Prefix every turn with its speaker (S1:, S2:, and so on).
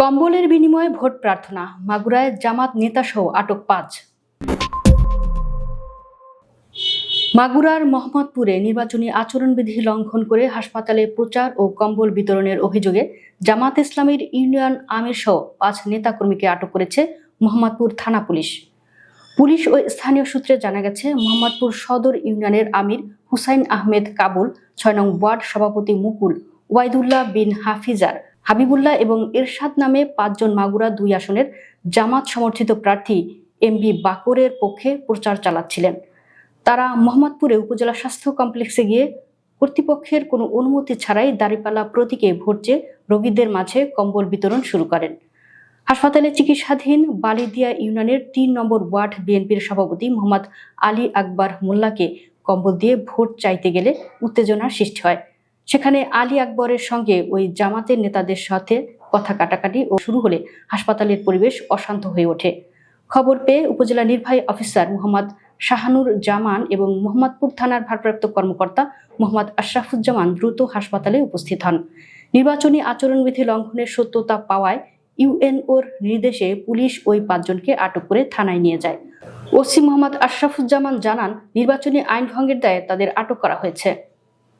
S1: কম্বলের বিনিময়ে ভোট প্রার্থনা, মাগুরায় জামাত নেতাসহ আটক পাঁচ। মাগুরার মোহাম্মদপুরে নির্বাচনী আচরণবিধি লঙ্ঘন করে হাসপাতালে প্রচার ও কম্বল বিতরণের অভিযোগে জামাত ইসলামীর ইউনিয়ন আমির সহ পাঁচ নেতাকর্মীকে আটক করেছে মোহাম্মদপুর থানা পুলিশ। পুলিশ ও স্থানীয় সূত্রে জানা গেছে, মোহাম্মদপুর সদর ইউনিয়নের আমির হুসাইন আহমেদ কাবুল, ছয় নং ওয়ার্ড সভাপতি মুকুল ওয়াইদুল্লাহ বিন হাফিজার হাবিবুল্লাহ এবং এরশাদ নামে পাঁচজন মাগুরা দুই আসনের জামাত সমর্থিত প্রার্থী এম বি বাকরের পক্ষে প্রচার চালাচ্ছিলেন। তারা মোহাম্মদপুরে উপজেলা স্বাস্থ্য কমপ্লেক্সে গিয়ে কর্তৃপক্ষের কোনো অনুমতি ছাড়াই দাঁড়িপাল্লা প্রতীকে ভোট চেয়ে রোগীদের মাঝে কম্বল বিতরণ শুরু করেন। হাসপাতালে চিকিৎসাধীন বালিদিয়া ইউনিয়নের তিন নম্বর ওয়ার্ড বিএনপির সভাপতি মোহাম্মদ আলী আকবর মোল্লাকে কম্বল দিয়ে ভোট চাইতে গেলে উত্তেজনার সৃষ্টি হয়। সেখানে আলী আকবরের সঙ্গে ওই জামাতের নেতাদের সাথে কথা কাটাকাটি ও শুরু হলে হাসপাতালের পরিবেশ অশান্ত হয়ে ওঠে। খবর পেয়ে উপজেলা নির্বাহী অফিসার মোহাম্মদ শাহানুর জামান এবং মোহাম্মদপুর থানার ভারপ্রাপ্ত কর্মকর্তা মোহাম্মদ আশরাফুজ্জামান দ্রুত হাসপাতালে উপস্থিত হন। নির্বাচনী আচরণবিধি লঙ্ঘনের সত্যতা পাওয়ায় ইউএনওর নির্দেশে পুলিশ ওই পাঁচজনকে আটক করে থানায় নিয়ে যায়। ওসি মোহাম্মদ আশরাফুজ্জামান জানান, নির্বাচনী আইন ভঙ্গের দায়ে তাদের আটক করা হয়েছে।